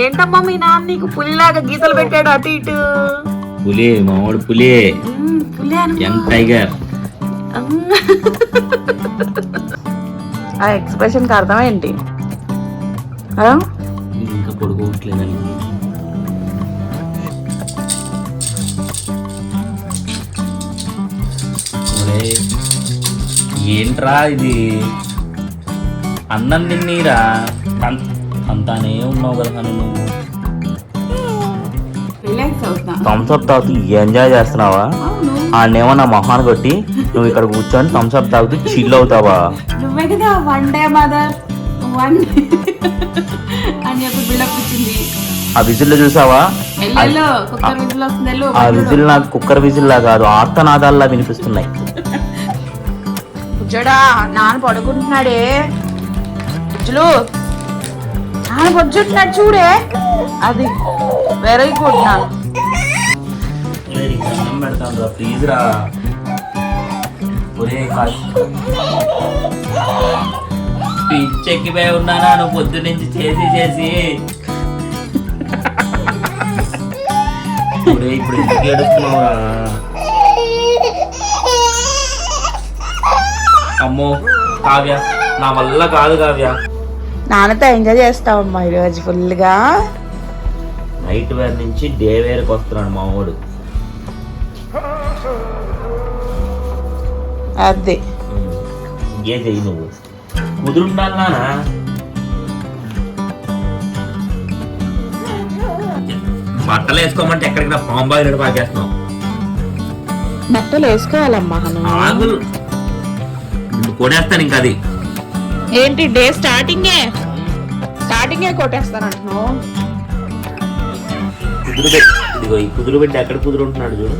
ఏంటమ్మా మీ నాన్న నీకు పులిలాగా గీతలు పెట్టాడు అటు ఇటు? పులి మామూడు పులి. Young tiger. ఆ ఎక్స్ప్రెషన్కి అర్థం ఏంటి? ఇంకా పడుకోవట్లేదండి ఏంట్రా ఇది? అన్నం తిన్నీరా? అంతానే ఉన్నావు కదా నువ్వు రిలాక్స్ అవుతున్నా థమ్స్అప్ తాగుతూ ఎంజాయ్ చేస్తున్నావా? ఆడేమో నా మొహాన్ని కొట్టి నువ్వు ఇక్కడ కూర్చొని థమ్స్అప్ తాగుతూ చిల్ అవుతావా? నువ్వే కదా వన్ డే మదర్ వన్ అని చెప్పి బిల్డప్ ఇచ్చింది. ఆ విజిల్ చూసావా? ఆ విజిల్ నాకు కుక్కర్ విజిల్ లా కాదు ఆర్తనాదాల్లా వినిపిస్తున్నాయి. బుజ్జడా నాన్న పడుకుంటున్నాడే. బుజ్జులు నాన్న చూడే. అది వెరీ గుడ్ నాన్న ప్లీజ్ రా ఒరే పిచ్చెక్కిపోయి ఉన్నానా నువ్వు పొద్దు నుంచి చేసి చేసి? ఒరే, ఇప్పుడు ఎందుకు ఏడుస్తున్నావురా అమ్మో కావ్య నా వల్ల కాదు కావ్య. నాన్నతో ఎంజాయ్ చేస్తావమ్మా ఈరోజు ఫుల్గా. నైట్ వేర్ నుంచి డే వేర్కి వస్తున్నాడు మా వాడు అదే ఇంకే చెయ్యి నువ్వు? కుదురుండాలి నానా? బట్టలు వేసుకోమంటే ఎక్కడికి పాము బాగినట్టు పాకేస్తున్నావు. బట్టలు వేసుకోవాలమ్మా ఆగులు కొడేస్తాను ఇంకా అది. ఏంటి డే స్టార్టింగే? స్టార్టింగే కొట్టేస్తాను అంటున్నావు కుదురు ఇదిగో ఈ కుదురు పెట్టి ఎక్కడ కుదురుంటున్నాడు చూడు.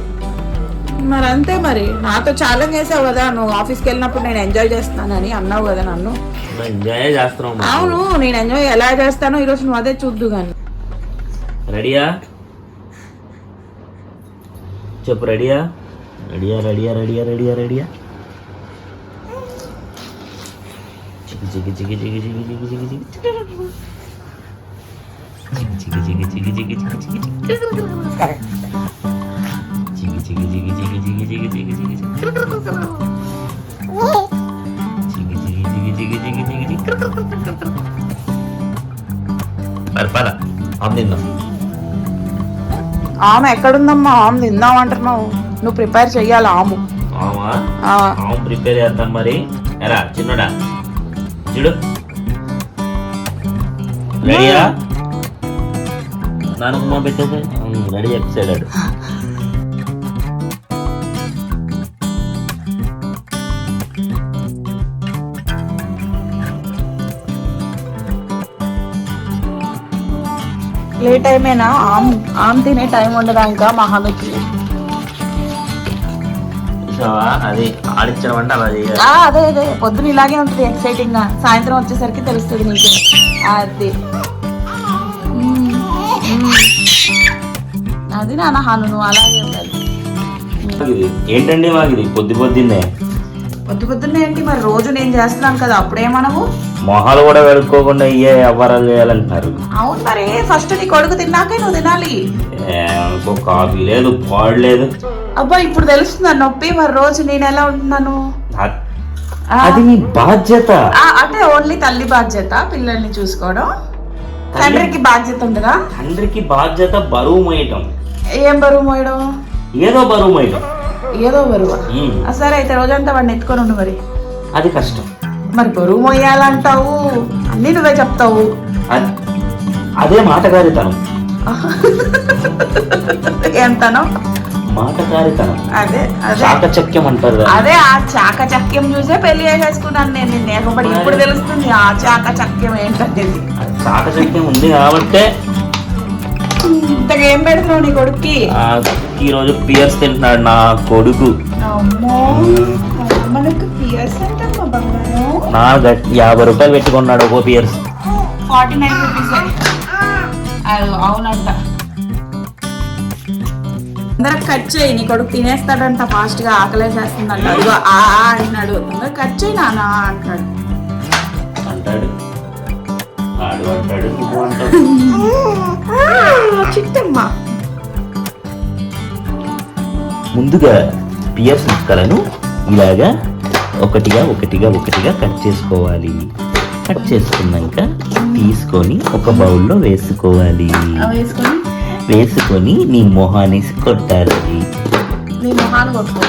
మరి అంతే మరి. నాతో ఛాలెంజ్ చేసావు కదా. నువ్వు ఆఫీస్కి వెళ్ళినప్పుడు నేను ఎంజాయ్ చేస్తున్నానని అన్నావు కదా నన్ను. ఎంజాయ్ చేస్తున్నావు మరి. అవును నేను ఎంజాయ్ ఎలా చేస్తానో ఈరోజు నువ్వు అదే చూద్దు కానీ. రెడీయా? చెప్పు రెడీయా? రెడీయా రెడీయా రెడీయా రెడీయా రెడీయా. చికి చికి చికి చికి చికి చికి చికి చికి చికి చికి చికి చికి చికి చికి చికి చికి చికి చికి చికి మరి పద అమ్మ తిందాం ఆమె ఎక్కడుందమ్మా ఆమె తిందాం అంటున్నావు నువ్వు ప్రిపేర్ చెయ్యాలి ఆము ఆమా ఆమె ప్రిపేర్ చేద్దాం మరి ఎరా చిన్నడా చూడు. రెడీయా నానమ్మ పెట్టేసి. రెడీ చెప్పేసాడు లేట్ అయిపోయినా ఆమ్ ఆమ్ తినే టైం ఉండదా ఇంకా మహామికి చూసావా అది ఆడించడం అంటే అలా చేయాలి. ఆ, అదే అదే. పొద్దున ఇలాగే ఉంటుంది ఎక్సైటింగ్గా. సాయంత్రం వచ్చేసరికి తెలుస్తుంది నీకు. అది. అది నాన్న హాను నువ్వు అలాగే ఉండాలి. ఏంటండి మాకు ఇది పొద్దు పొద్దున్నే. పొద్దు పొద్దున్నే ఏంటి? మరి రోజు నేను చేస్తున్నాను కదా అప్పుడేమనవు? మొహాలు కూడా కడుక్కోకుండా ఇయ్యే వ్యవహారాలు చేయాలంటున్నారు అవును మరి ఫస్ట్ నీ కొడుకు తిన్నాకే నువ్వు తినాలి. కాఫీ లేదు పాడు లేదు. అబ్బా ఇప్పుడు తెలుస్తుంది నొప్పి? మరి రోజు నేను ఎలా ఉంటున్నాను? అది నీ బాధ్యత. అంటే ఓన్లీ తల్లి బాధ్యత పిల్లల్ని చూసుకోవడం. తండ్రికి బాధ్యత ఉండదా తండ్రికి బాధ్యత బరువు మోయటం. ఏం బరువు మోయడం? ఏదో బరువు మోయటం. ఏదో బరువా? సరే అయితే రోజంతా వాడిని ఎత్తుకొని ఉండు మరి. అది కష్టం. మరి బరువు మోయాలంటావు? అన్ని నువ్వే చెప్తావు. అద్- అదే మాటకారితనం ఎంతనో మాటకారితనం. అదే అదే. చాకచక్యం అంటారు. అదే ఆ చాకచక్యం చూసే పెళ్ళి చేసేసుకున్నాను నేను నిన్ను ఏకపడి. ఇప్పుడు తెలుస్తుంది ఆ చాకచక్యం ఏంటనేది చాకచక్యం ఉంది కాబట్టే ఇంతగా ఏం పెడుతున్నావు నీ కొడుక్కి? ఆ, ఈ రోజు పియర్స్ తింటున్నాడు నా కొడుకు. నా యాభై రూపాయలు పెట్టుకున్నాడు ఒక్కో పియర్స్. Forty nine rupees. అవునంట. తొందరగా కట్ చేయి నీ కొడుకు తినేస్తాడంట ఫాస్ట్గా ఆకలేసేస్తుందంట. అదిగో ఆ ఆ అంటున్నాడు. తొందరగా కట్ చేయి నాన్న అంటాడు. ఆడు అంటాడు చిట్టమ్మ. ముందుగా పియర్స్ ముక్కలను ఇలాగా ఒకటిగా ఒకటిగా ఒకటిగా కట్ చేసుకోవాలి. కట్ చేసుకున్నాక తీసుకొని ఒక బౌల్లో వేసుకోవాలి. వేసుకొని వేసుకొని నీ కొట్టాలి మొహాన్ని కొట్టుకో.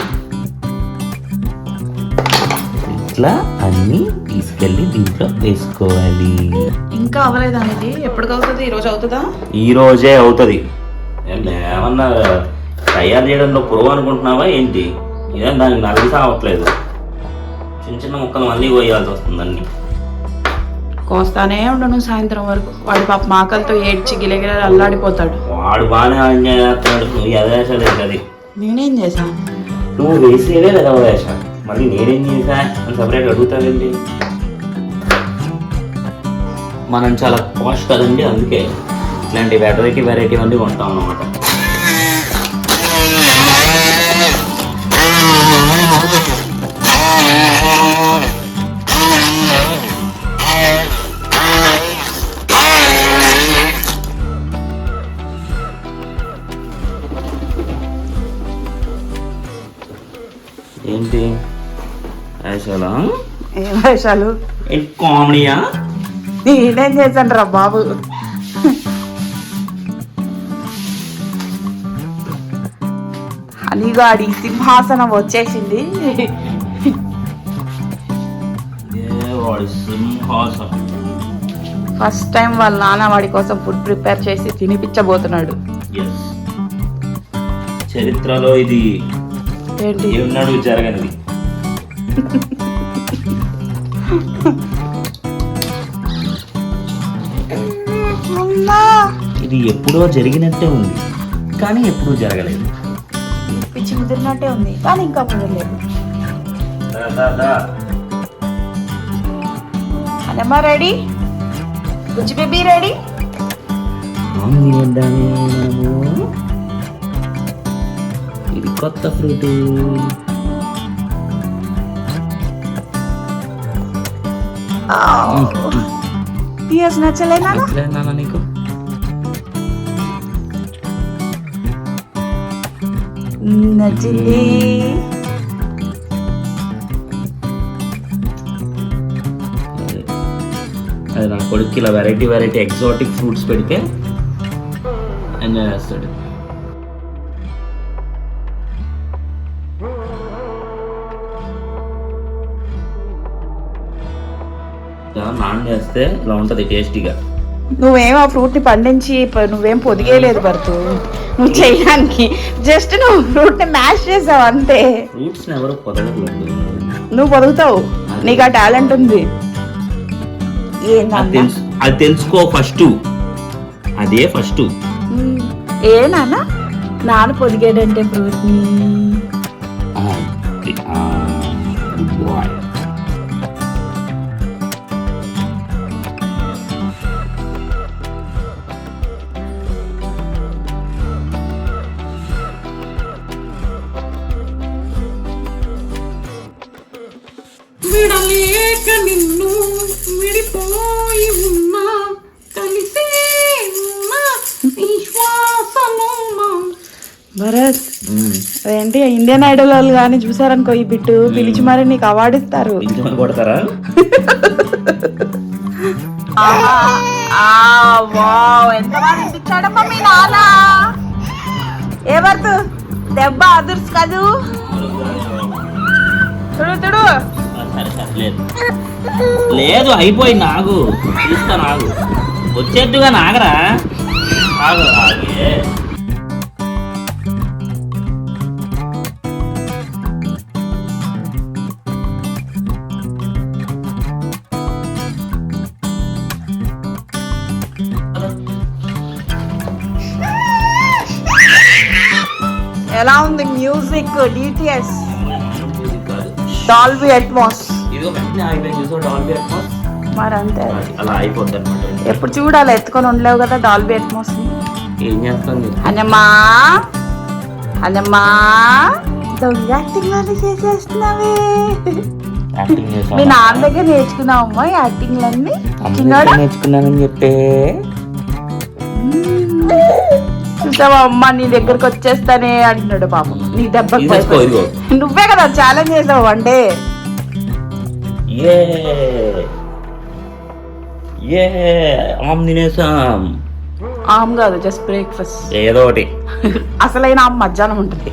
ఇట్లా అన్ని తీసుకెళ్ళి దీంట్లో వేసుకోవాలి. ఇంకా అవ్వలేదు అనేది? ఎప్పటికవుతుంది ఈ రోజు అవుతుందా? ఈ రోజే అవుతుంది. ఏమన్నా తయారు చేయడంలో పురుగు అనుకుంటున్నావా ఏంటి? ఇదే దానికి నలిగి సావట్లేదు. చిన్న చిన్న ముక్కలు మళ్ళీ కోయాల్సి వస్తుంది అన్ని కోస్తానే ఉండను సాయంత్రం వరకు. వాడి పాప మాకలతో ఏడ్చి గిలగిల అల్లాడిపోతాడు. వాడు బాగానే ఎంజాయ్ చేస్తున్నాడు. నువ్వు ఎదవేసలేదు అది? నేనేం చేశాను నువ్వు వేసేదే లేదా వేసా మళ్ళీ నేనేం చేసా అని సపరేట్ అడుగుతావేంటి మనం చాలా పాష్ కదండి అందుకే ఇట్లాంటి వెరైటీ వెరైటీ అన్నీ కొంటాం అనమాట వేషాలు కామెడీయా? నేనేం చేశాను రా బాబు. హనీగాడి సింహాసనం వచ్చేసింది. ఫస్ట్ టైం వాళ్ళ నాన్న వాడి కోసం ఫుడ్ ప్రిపేర్ చేసి తినిపించబోతున్నాడు. చరిత్రలో ఇది ఏంటి? ఏమన్నాడు జరగనిది? ఇది ఎప్పుడో జరిగినట్టే ఉంది. కానీ ఎప్పుడూ జరగలేదు. పిచ్చి ముదిరినట్టే ఉంది. కానీ ఇంకా ముదరలేదు. అనమ్మా రెడీ? బుజ్జి బేబీ రెడీ. ఇది కొత్త ఫ్రూట్. పియర్స్ నచ్చలేనా నాన్న నీకు? నచ్చింది అదే. నా కొడుకు ఇలా వెరైటీ వెరైటీ ఎగ్జాటిక్ ఫ్రూట్స్ పెడితే ఎంజాయ్ చేస్తాడు. ఇలా నాన్ చేస్తే ఇలా ఉంటుంది టేస్టీగా నువ్వేం ఆ ఫ్రూట్ని పండించి నువ్వేం పొదిగేయలేదు భర్తు. నువ్వు చేయడానికి జస్ట్ నువ్వు ఫ్రూట్ని మ్యాష్ చేసావు అంతే. ఫ్రూట్స్ని ఎవరు పొదగట్లేదు. నువ్వు పొదుగుతావు. నీకు ఆ టాలెంట్ ఉంది. అది తెలుసుకో ఫస్ట్. అదే ఫస్ట్. ఏ నాన్న? నాన్న పొదిగాడంటే ఫ్రూట్ భరత్. అదేంటి ఇండియన్ ఐడల్ వాళ్ళు కానీ చూసారనుకో ఈ బిట్టు పిలిచి మరి నీకు అవార్డు ఇస్తారు. కొడతారా? ఏ భర్తు దెబ్బ అదుర్స్ కదూ. చూడు చూడు లేదు. లేదు అయిపోయింది ఆగు. తీస్తాను ఆగు. వచ్చేట్టుగా నాగరా. ఆగు ఆగే. మ్యూజిక్ డిటిఎస్ డాల్బీ అట్మాస్ మరి అంతే. అలా అయిపోద్ది అనమాట ఎప్పుడు చూడాలి ఎత్తుకొని ఉండలేవు కదా డాల్బీ అట్మాస్ ఏం చేస్తాం మీరు? అనమ్మా అనమ్మా దొంగ యాక్టింగ్ లాంటి చేసేస్తున్నావే. మీ నాన్న దగ్గర లన్నీ? అమ్మ చిన్నోడా? నేర్చుకున్నానని చెప్పే. చూసావా? అమ్మ నీ దగ్గరకు వచ్చేస్తానే అంటున్నాడు పాపం. నీ దెబ్బకి తీసేసుకో, భయపడి. ఇదిగో. నువ్వే కదా ఛాలెంజ్ చేసావు ఏ. ఏ. ఆమ్ తినేసాం. ఆమ్ కాదు జస్ట్ బ్రేక్ఫాస్ట్ ఏదో ఒకటి. అసలైన ఆమ్ మధ్యాహ్నం ఉంటుంది.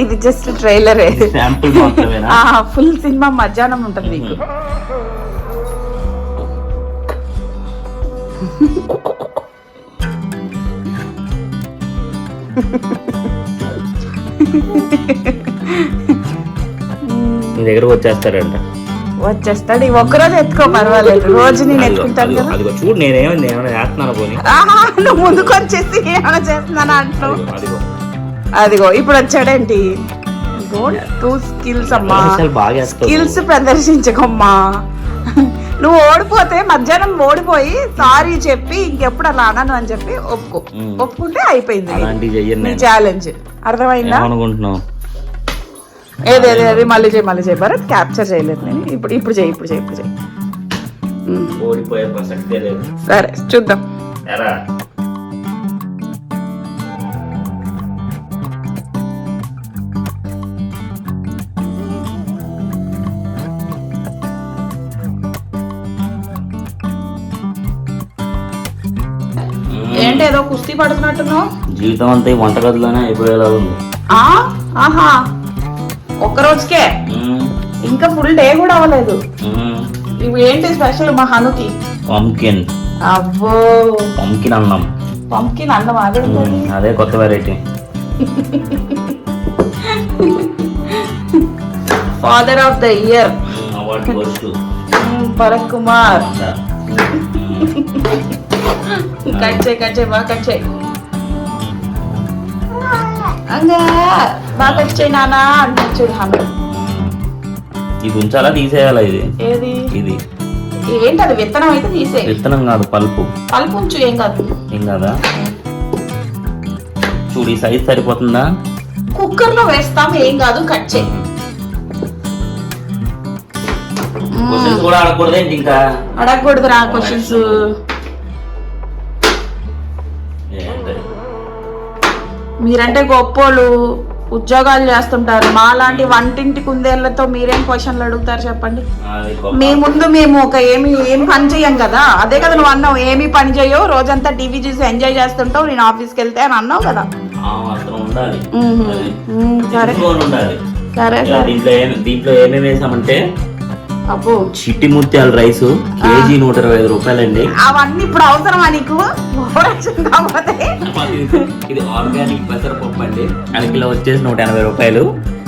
ఇది జస్ట్ ట్రైలరే శాంపుల్ మాత్రమేనా? ఫుల్ సినిమా మధ్యాహ్నం ఉంటుంది నీకు. నీ దగ్గరకు వచ్చేస్తారంట వచ్చేస్తాడు. ఈ ఒక్కరోజు ఎత్తుకో పర్వాలేదు. రోజు నేను ఎత్తుకుంటాను కదా. అదిగో చూడు నేనేమో ఏమైనా చేస్తున్నాను పోనీ? ఆహా, నువ్వు ముందుకు వచ్చేసి ఏమైనా చేస్తున్నానా అంటున్నావు అదిగో, అదిగో. అదిగో ఇప్పుడు వచ్చాడేంటి? టూ స్కిల్స్ అమ్మా. అసలు బాగా వేస్తావు. స్కిల్స్ ప్రదర్శించకమ్మా. నువ్వు ఓడిపోతే మధ్యాహ్నం ఓడిపోయి సారీ చెప్పి ఇంకెప్పుడు అలా అనను అని చెప్పి ఒప్పుకో. ఒప్పుకుంటే అయిపోయింది. ఛాలెంజ్ అర్థమైందా? ఏమనుకుంటున్నావు? ఏది ఏది ఏది మళ్ళీ చేయి మళ్ళీ చేయి. భరత్ క్యాప్చర్ చేయలేదు నేను. ఇప్పుడు ఇప్పుడు చేయి ఇప్పుడు చేయి ఇప్పుడు చేయి. ఓడిపోయే ప్రసక్తే లేదు. సరే చూద్దాం. కుస్తీ పడుతున్నట్టున్నావు? జీవితం అంతా ఈ వంటగదిలోనే అయిపోయేలా ఉంది. ఆ? ఆహా. ఒక్క రోజుకే. ఇంకా ఫుల్ డే కూడా అవ్వలేదు. ఇవి ఏంటి స్పెషల్ మా హనుకి? పంకిన్. అబ్బో. పంకిన్ అన్నం. పంకిన్ అన్నం అదే మ్మ్. అదే కొత్త variety father of the year award Bharat Kumar cut చేయి కట్ చేయి బాగా కట్ చేయి అంగా బాగా కట్ చేయి నానా అంటే చూడు హను ఇది ఉంచాలా తీసేయాలా ఇది? ఏది? ఇది. ఏంటి అది విత్తనం అయితే తీసే విత్తనం కాదు పల్పు. పలుపు ఉంచు ఏం కాదు. ఏం కదా? చూడు ఈ సైజ్ సరిపోతుందా? కుక్కర్లో వేస్తాం ఏం కాదు కట్ చేయి. క్వశ్చన్స్ కూడా అడగకూడదేంటి ఇంకా? అడగకూడదు రా క్వశ్చన్స్ మీరంటే గొప్పోళ్ళు ఉద్యోగాలు చేస్తుంటారు. మా లాంటి వంటింటి కుందేళ్ళతో మీరేం క్వశ్చన్లు అడుగుతారు చెప్పండి. మీ ముందు మేము ఒక ఏమి ఏం పని చెయ్యం కదా? అదే కదా నువ్వు అన్నావు ఏమి పని చేయవు రోజంతా టీవీ చూసి ఎంజాయ్ చేస్తుంటావు నేను ఆఫీస్కి వెళ్తే అని అన్నావు కదా? సరే. సరే దీంట్లో ఏమి ఏమేమి వేసామంటే చిట్టి ముత్యాల రైస్ కేజీ నూట ఇరవై ఐదు రూపాయలండి. అవన్నీ ఇప్పుడు అవసరమా నీకు? ఇది ఆర్గానిక్ పెసరపప్పు అండి అది కిలో వచ్చేసి నూట ఎనభై రూపాయలు.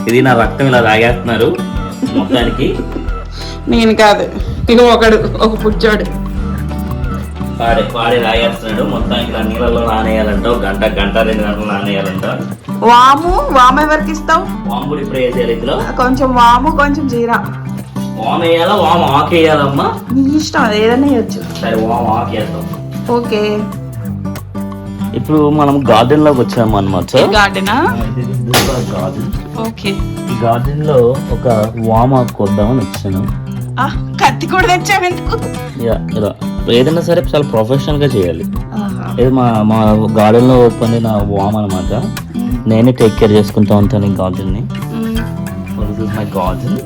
ఇది నా రక్తం ఇలా తాగేస్తున్నారు. మొత్తానికి నేను కాదు ఇక ఒకడు ఒక పుచ్చోడు. వాడే వాడే తాగేస్తున్నాడు. మొత్తానికి ఇలా నీళ్ళలో నానేయాలంట. గంట గంట రెండు గంటలు నానేయాలంట. వాము వాము ఎవరికి ఇస్తావు? వాము కూడా ఇప్పుడు వేసేయాలి ఇందులో. కొంచెం వాము కొంచెం జీరా. వాము వేయాలా వాము ఆకు వేయాలమ్మా నీ ఇష్టం ఏదైనా వేయచ్చు సరే వాము ఆకు వేస్తాం ఓకే. ఇప్పుడు మనం గార్డెన్లోకి వచ్చాము అనమాట గార్డెనా? గార్డెన్. ఓకే. ఈ గార్డెన్లో ఒక వామ్ ఆకు కొద్దామని వచ్చాను. ఆ, కత్తి కూడా తెచ్చావు ఎందుకు? యా, ఇలా. ఏదైనా సరే చాలా ప్రొఫెషనల్గా చేయాలి. ఆహా. ఇది మా మా గార్డెన్లో పొందిన వామ్ అనమాట నేనే టేక్ కేర్ చేసుకుంటా ఉంటాను ఈ గార్డెన్ని మై గార్డెన్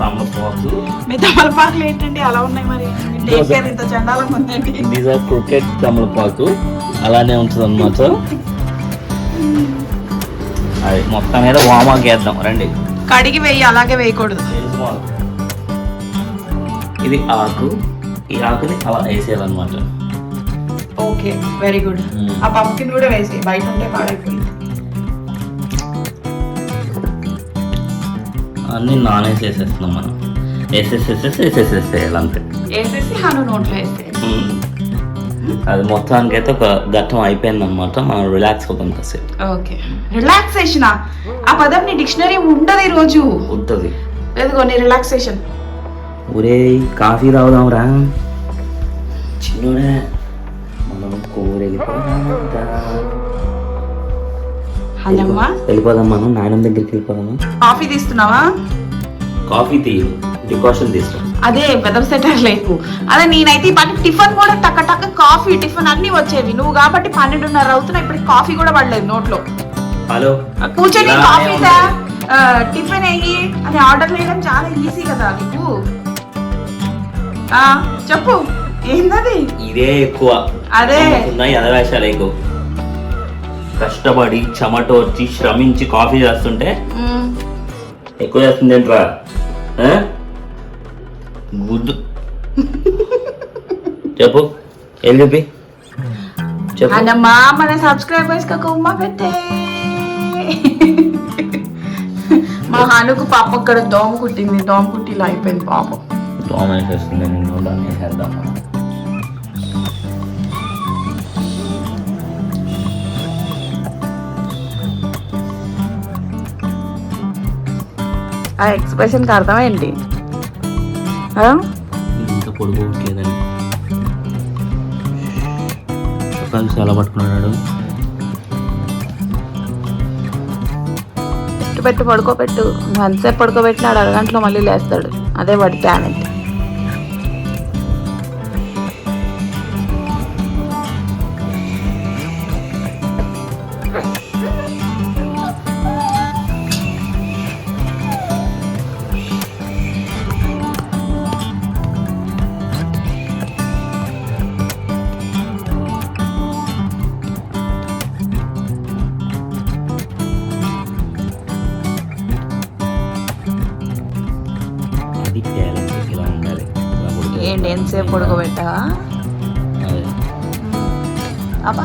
తమలపాకు మీ తమలపాకులు ఏంటండి? అలా ఉన్నాయి మరి. ఇంత చండాలంగా ఉందండి? దీస్ ఆర్ క్రికెట్ తమలపాకు అలానే ఉంటుంది అనమాట అది మొత్తం మీద వామాకు వేద్దాం రండి. కడిగి వేయి అలాగే వేయకూడదు. ఇది ఆకు. ఈ ఆకుని అలా వేసేయాలన్నమాట. Okay very good. ఆ పంకిన్ కూడా వేసి బయట ఉంటే పాడైపోయింది. అన్ని నాన్ వేసేసేస్తున్నాం మనం. వేసేసేసేసి వేసేసేసేయాలి అంతే వేసేసి హను నోట్లో. అది మొత్తానికి అయితే ఒక ఘట్టం అయిపోయింది అనమాట మనం రిలాక్స్ అవుతాం కాసేపు. ఓకే. రిలాక్సేషన్? ఆ పదం నీ డిక్షనరీ ఉండదు ఈ రోజు ఉంటుంది. ఎదుగో నీ రిలాక్సేషన్. ఒరే కాఫీ తాగుదాంరా. చిన్నోడే. మనం కూరెళ్ళిపోదామంట హలమ్మా వెళ్ళిపోదాం మనం నాయనం దగ్గరికి వెళ్ళిపోదాము? కాఫీ తీస్తున్నావా? కాఫీ తీయు డికాషన్ తీస్తాం. అదే పెద్ద సెటర్ లేకు. అదే నేనైతే ఈ పాటి టిఫిన్ కూడా టక్క టక్క కాఫీ టిఫిన్ అన్ని వచ్చేవి. నువ్వు కాబట్టి పన్నెండున్నర అవుతున్నా ఇప్పుడు కాఫీ కూడా పడలేదు నోట్లో. హలో. కూర్చొని కాఫీ టిఫిన్ అయ్యి అని ఆర్డర్ చేయడం చాలా ఈజీ కదా నీకు? ఆ, చెప్పు. ఏందది? ఇదే ఎక్కువ. అదే. ఉన్నాయి అదవేశాలు ఎక్కువ. కష్టపడి చెమటోర్చి శ్రమించి కాఫీ చేస్తుంటే. ఎక్కువ చేస్తుంది ఏంట్రా? గుడ్డు చెప్పు. ఏం చెప్పి? చెప్పు. అన్నమ్మా మన సబ్స్క్రైబర్స్కి ఒక ఉమ్మ పెట్టే. మా హనుకు పాప అక్కడ దోమ కుట్టింది. దోమ కుట్టి ఇలా అయిపోయింది పాపం. దోమ వేసేస్తుంది నిన్ను దాన్ని వేసేద్దాం ఆ ఎక్స్ప్రెషన్కి అర్థమేంటి? చాలా పట్టుకున్నాడు. పెట్టు పెట్టు పడుకోబెట్టు. ఎంతసేపు పడుకోబెట్టినాడు అరగంటలో మళ్ళీ లేస్తాడు. అదే వాడి టాలెంట్ అబ్బా.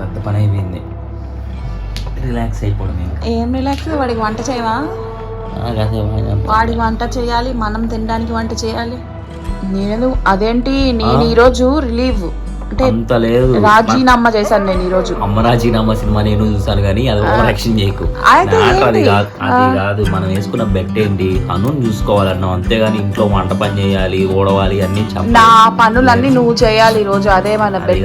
పెద్ద పని అయిపోయింది. రిలాక్స్ అయిపోవడం ఏం రిలాక్స్? వాడికి వంట చేయవా? వాడికి వంట చేయాలి మనం తినడానికి వంట చేయాలి. నేను అదేంటి నేను ఈరోజు రిలీవ్. అంత లేదు. రాజీనామా చేశాను నేను ఈరోజు అమ్మ రాజీనామా సినిమా నేను చూసాను కానీ అది యాక్షన్ చేయకు. అయితే అది? కాదు అది కాదు. మనం వేసుకున్న బెట్ ఏంటి? హనుని చూసుకోవాలన్నాం అంతేగాని ఇంట్లో వంట పని చేయాలి ఓడవాలి అన్ని. నా పనులన్నీ నువ్వు చేయాలి ఈరోజు అదే మన బెట్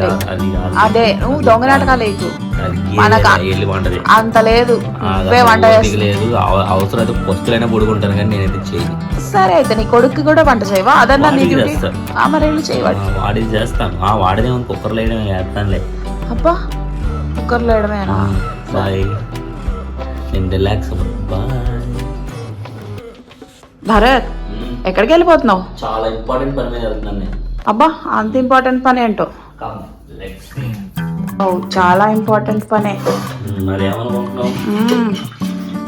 అది నువ్వు దొంగ నాటకాలు వేయకు. అది మనక- ఏదైనా వెళ్ళి వంట చేయి. అంత లేదు. ఆ, నువ్వే అసలు వంట ఓపిక చేస్తా లేదు. అవ- అవసరమైతే పొస్తులైనా పడుకుంటాను కానీ నేనైతే చేయను. సరే అయితే నీ కొడుకు కూడా వంట చేయవా? అదన్నా నీ డ్యూటీ. ఆ చేయవాడు. ఆ, వాడిది చేస్తాను. ఆ వాడిదే కుక్కర్లో వేయడం చేస్తానులే. అబ్బా కుక్కర్లో వేయడమేనా? బాయ్. నేను రిలాక్స్ బాయ్. భరత్ ఎక్కడికి వెళ్ళిపోతున్నావు? చాలా ఇంపార్టెంట్ పని మీద వెళ్తున్నాను నేను. అబ్బా అంత ఇంపార్టెంట్ పని ఏంటో? చాలా ఇంపార్టెంట్ పనే. మరి ఏమనుకుంటున్నావు.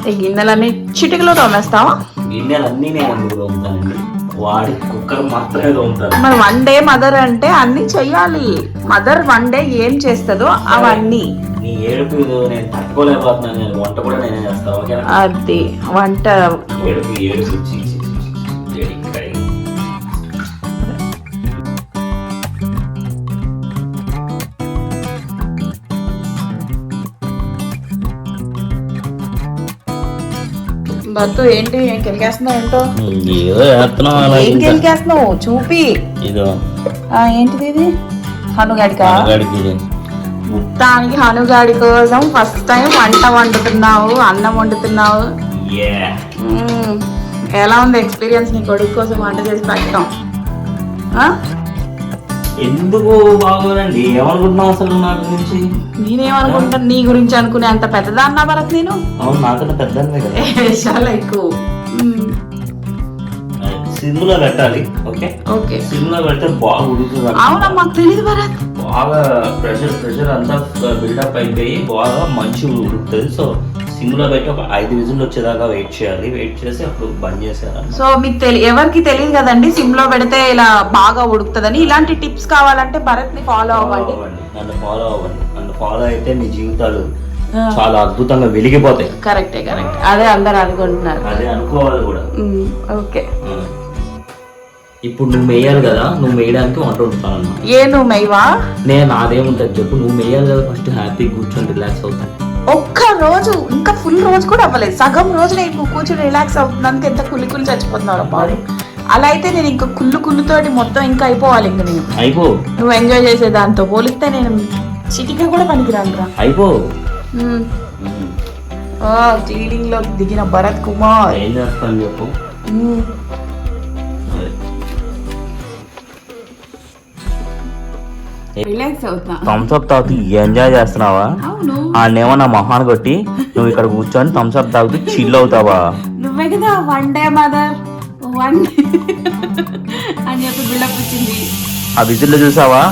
ఈ గిన్నెలన్నీ చిటికలో తోమేస్తావా? గిన్నెలు అన్నీ నేను అందుకు తోముతానండి వాడి కుక్కర్ మాత్రమే తోముతాను. మరి వన్ డే మదర్ అంటే అన్ని చెయ్యాలి. మదర్ వన్ డే ఏం చేస్తుందో అవన్నీ. నీ ఏడుపు నేను తట్టుకోలేకపోతున్నాను. నేను వంట కూడా నేనే చేస్తాను ఓకేనా? అది వంట. ఏడుపు ఏడుపు భర్త ఏంటి? ఏం కెలికేస్తున్నావు ఏంటో? ఏదో చేస్తున్నావు అలా ఏం. కెలికేస్తున్నావు? చూపి. ఇదో. ఏంటిది ఇది? హనుగాడికా. మొత్తానికి హనుగాడి కోసం ఫస్ట్ టైం వంట వండుతున్నావు అన్నం వండుతున్నావు. ఎలా ఉంది ఎక్స్పీరియన్స్ నీ కొడుకు కోసం వంట చేసి పెట్టడం? ఎందుకు బాగోదండి? ఏమనుకుంటున్నావు అసలు నా గురించి? నేనేమనుకుంటాను నీ గురించి అనుకునే అంత పెద్దదా అన్నా భరత్ నేను? అవును నాకన్నా కదా. ఏ, చాలా ఎక్కువ. సిమ్లో పెట్టాలి ఓకే? ఓకే. సిమ్లో పెడితే బాగా ఉడుకుతుంది అవునా మాకు తెలియదు భరత్. బాగా ప్రెషర్ ప్రెషర్ అంతా బిల్డప్ అయిపోయి బాగా మంచి ఉడుకుతుంది. సో సిమ్లో పెట్టి ఒక ఐదు విజులు వచ్చేదాకా వెయిట్ చేయాలి. వెయిట్ చేసి అప్పుడు బంద్ చేసేయాలి. సో మీకు తెలి ఎవరికి తెలియదు కదండి సిమ్లో పెడితే ఇలా బాగా ఉడుకుతుందని. ఇలాంటి టిప్స్ కావాలంటే భరత్ని ఫాలో అవ్వండి. నన్ను ఫాలో అవ్వండి. నన్ను ఫాలో అయితే మీ జీవితాలు. చాలా అద్భుతంగా వెలిగిపోతాయి. కరెక్టే కరెక్ట్. అదే అందరు అనుకుంటున్నారు. అదే అనుకోవాలి కూడా. ఓకే. ఇప్పుడు నువ్వు మేయాలి కదా నువ్వు మేయడానికి వంట వండుతానన్నా ఏ నువ్వు మెయ్యవా నేను నాదేముంటుంది చెప్పు నువ్వు మేయాలి కదా ఫస్ట్ హ్యాపీ కూర్చొని రిలాక్స్ అవుతాను. ఒక్క రోజు ఇంకా ఫుల్ రోజు కూడా అవ్వలేదు. సగం రోజు నేను కూర్చొని రిలాక్స్ అవుతున్నందుకు ఎంత కుల్లి కుల్లి చచ్చిపోతున్నాడు బాడీ అలా అయితే నేను ఇంకా కుళ్ళు కుళ్ళుతోటి మొత్తం ఇంకా అయిపోవాలి ఇంక నేను. అయిపో. నువ్వు ఎంజాయ్ చేసే దాంతో పోలిస్తే నేను చిటిక కూడా పనికిరాను రా అయిపో. క్లీనింగ్లో దిగిన భరత్ కుమార్. ఏం చేస్తాను చెప్పు. రిలాక్స్ అవుతా. థమ్స్ అప్ తాగుతూ ఎంజాయ్ చేస్తున్నావా? ఆడనేమో నా మొహాన్ని కొట్టి నువ్వు ఇక్కడ కూర్చొని థమ్స్ అప్ తాగుతూ చిల్ అవుతావా? నువ్వే కదా వన్ డే మదర్ వన్ అని చెప్పి బిల్డప్ ఇచ్చింది. ఆ విజిల్ చూసావా?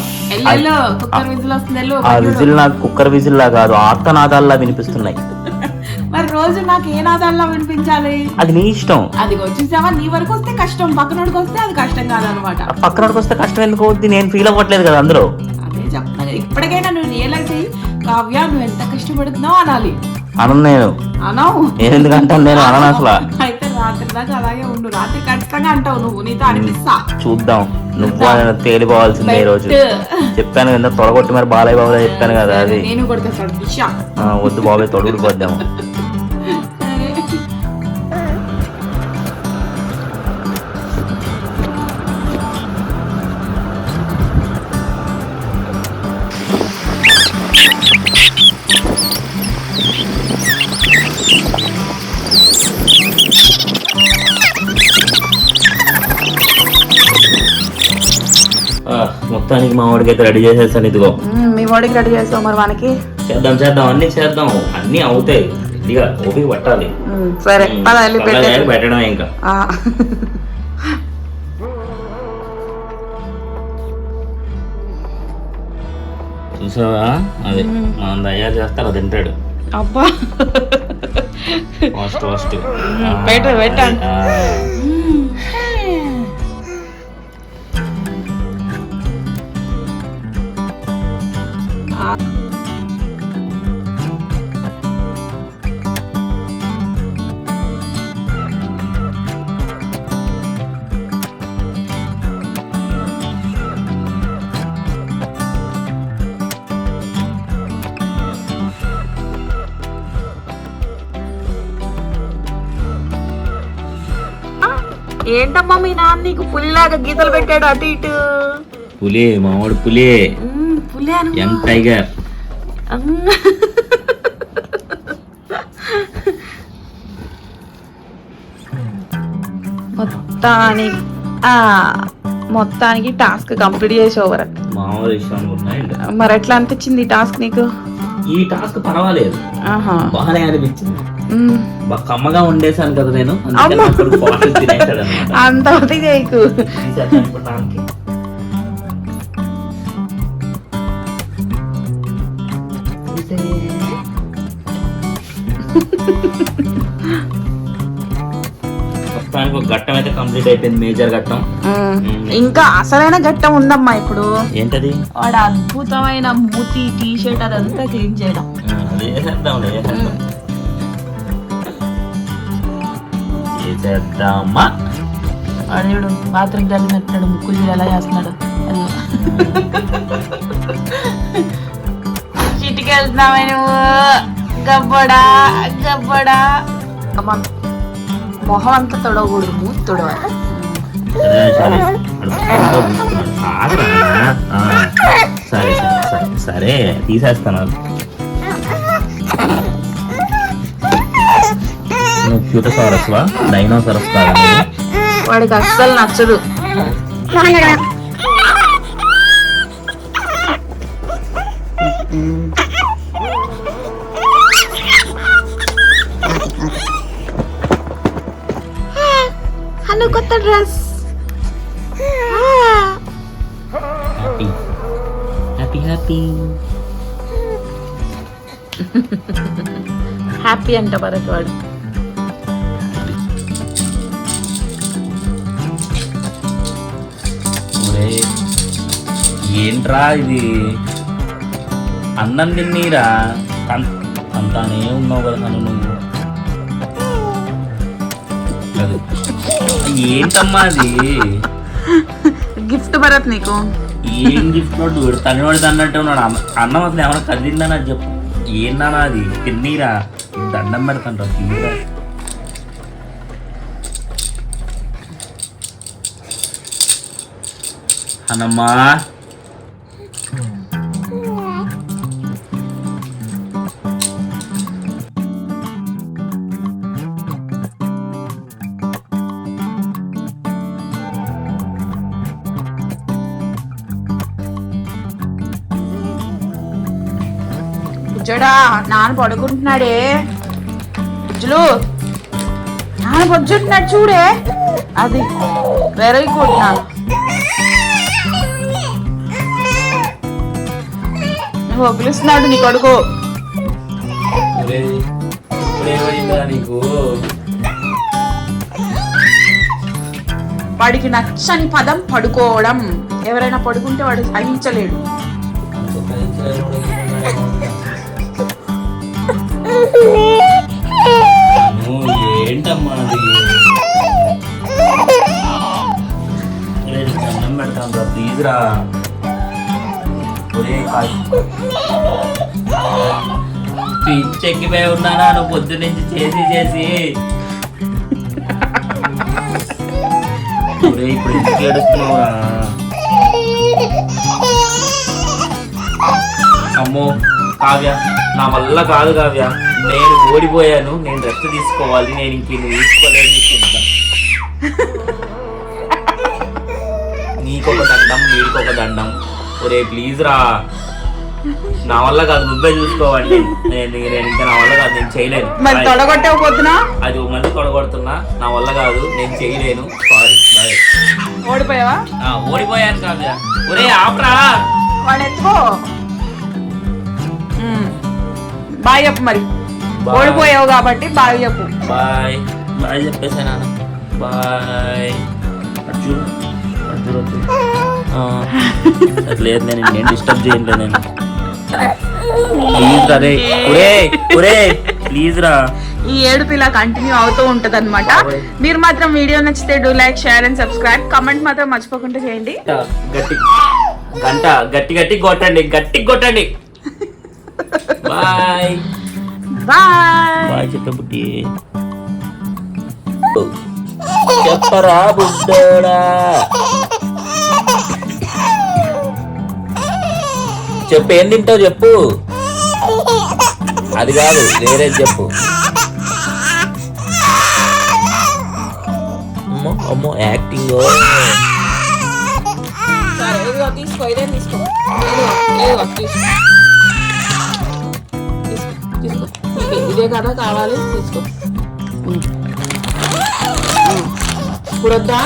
ఆ విజిల్ నాకు కుక్కర్ విజిల్ లా కాదు ఆర్తనాదాల్లా వినిపిస్తున్నాయి. మరి రోజు నాకు ఏ నాదాల్లో వినిపించాలి? అది నీ ఇష్టం. అది వచ్చేసావా? నీ వరకు వస్తే కష్టం. పక్కనోడికి వస్తే అది కష్టం కాదనమాట. ఆ పక్కనకి వస్తే కష్టం ఎందుకు అవుద్ది? నేను ఫీల్ అవ్వట్లేదు కదా అందులో అదే చెప్తున్నా కదా. ఇప్పటికైనా నువ్వు రియలైజ్ అయ్యి కావ్య నువ్వు ఎంత కష్టపడుతున్నావు అనాలి. అను నేను. అనవు. నేను ఎందుకంటాను నేను? అనను అసలు. అయితే రాత్రి దాకా అలాగే ఉండు. రాత్రి ఖచ్చితంగా అంటావు నువ్వు. నీతో అనిపిస్తా చూద్దాం. నువ్వు తేలిపోవాల్సిందే ఈ రోజు. చెప్పాను కదా తొడగొట్టి మరి బాలయ్య బాబు చెప్పాను కదా అది. నేను వద్దు బాబాయ్ తొడుగుడు మొత్తానికి మా వాడికి అయితే రెడీ చేసేస్తాను ఇదిగో. మీ వాడికి రెడీ చేస్తావు మరి మనకి చేద్దాం చేద్దాం అన్ని చేద్దాం. అన్ని అవుతాయి. ఇదిగా ఓపిక పట్టాలి. సరే పెట్టడం ఇంకా. చూసావా? అది మనం తయారు చేస్తే అలా తింటాడు. అబ్బా. ఫస్ట్ ఫస్ట్ పెట్టు, పెట్టండి. ఏంటమ్మా మీ నాన్న నీకు పులిలాగా గీతలు పెట్టాడు అటు ఇటు? పులి మావాడు పులి. యంగ్ టైగర్ మొత్తానికి ఆ, మొత్తానికి టాస్క్ కంప్లీట్ చేసి ఓవర్ మామూలు విషయం మరి ఎట్లా అనిపించింది ఈ టాస్క్ నీకు ఈ టాస్క్ పర్వాలేదు ఆహా బాగానే అనిపించింది. బాగా కమ్మగా ఉండేసాను కదా నేను అంత చేయకు ప్రస్తుతానికి ఒక ఘట్టం అయితే కంప్లీట్ అయిపోయింది మేజర్ ఘట్టం. ఇంకా అసలైన ఘట్టం ఉందమ్మా ఇప్పుడు. ఏంటది? వాడు అద్భుతమైన మూతి టీ షర్ట్ అదంతా క్లీన్ చేయడం. వాడు బాత్రూమ్ ముక్కులు చూడు ఎలా చేస్తున్నాడు. అది చిటికి వెళ్తున్నామే నువ్వు. గబ్బడా గబ్బడా. అమ్మ. మొహం అంతా తొడవకూడదు మూతి తొడవాలి. సరే సరే సరే సరే సరే సరే తీసేస్తాను. నువ్వు క్యూటోసారస్ వా డైనోసారస్ కాదు నువ్వు. వాడికి అస్సలు నచ్చదు. హలో కొత్త dress. Happy happy happy happy అంట భరత్ వాడు. ఏంట్రా ఇది? అన్నం తిన్నీరా? అంతానే ఉన్నావు కదా నువ్వు. ఏంటమ్మా అది? గిఫ్ట్ భరత్ నీకు? ఏం గిఫ్ట్ నోడు? తనివాడు అన్నట్టు ఉన్నాడు. అన్న- అసలు ఏమైనా కదిలిందని చెప్పు. ఏందన్నా అది? తిన్నీరా? దండం పెడతాంట తీరా అన్నమ్మా బుజ్జడా నాన్న పడుకుంటున్నాడే. బుజ్జులు నాన్న బొజ్జుంటున్నాడు చూడే. అది వెరీ గుడ్ నాన్న నువ్వు పిలుస్తున్నాడు నీ కొడుకు. వాడికి నచ్చని పదం పడుకోవడం. ఎవరైనా పడుకుంటే వాడు సహించలేడు. ఏంటమ్మా నేను దండం పెడతాను రా ప్లీజ్ రా. ఒరే పిచ్చెక్కిపోయి ఉన్నానా? నువ్వు పొద్దు నుంచి చేసి చేసి. ఒరే ఇప్పుడు ఎందుకు ఏడుస్తున్నావురా అమ్మో కావ్య. నా వల్ల కాదు కావ్య. నేను ఓడిపోయాను నేను రెస్ట్ తీసుకోవాలి నేను ఇంక తీసుకోలేను. నీకొక దండం వీడికొక దండం. ఒరే ప్లీజ్ రా. నా వల్ల కాదు నువ్వే చూసుకోవాలి నేను నేను ఇంకా నా వల్ల కాదు నేను చేయలేను. మరి అది ఒక మంది కొడగొడుతున్నా నా వల్ల కాదు నేను చేయలేను. సారీ బాయ్ ఓడిపోయావా? ఓడిపోయాను కావ్య. ఒరే ఆపరా. బాయ్ చెప్పు మరి. ఓడిపోయావు కాబట్టి బాయ్ చెప్పు. బాయ్. బాయ్ చెప్పేసా నాన్న. బాయ్. అర్జున్. అర్జున్ అర్జున్ లేదు నేను నేను డిస్టర్బ్ చేయలేదు నేను. ప్లీజ్ రే ఒరే ఒరే ప్లీజ్ రా. ఈ ఏడుపు ఇలా కంటిన్యూ అవుతూ ఉంటది అనమాట మీరు మాత్రం వీడియో నచ్చితే do like share and subscribe comment మాత్రం మర్చిపోకుండా చేయండి. గట్టి గంట గట్టి గట్టి కొట్టండి గట్టి కొట్టండి. బాయ్ బాయ్ బుడ్డి చెప్పరా బుడ్డోడా. చెప్పు ఏం తింటావు చెప్పు. అది కాదు వేరేది చెప్పు. అమ్మో అమ్మో యాక్టింగ్. తీసుకో ఇదే తీసుకో. తీసుకో. ఇదే కదా కావాలి తీసుకో. ఉమ్. ఇప్పుడు వద్దా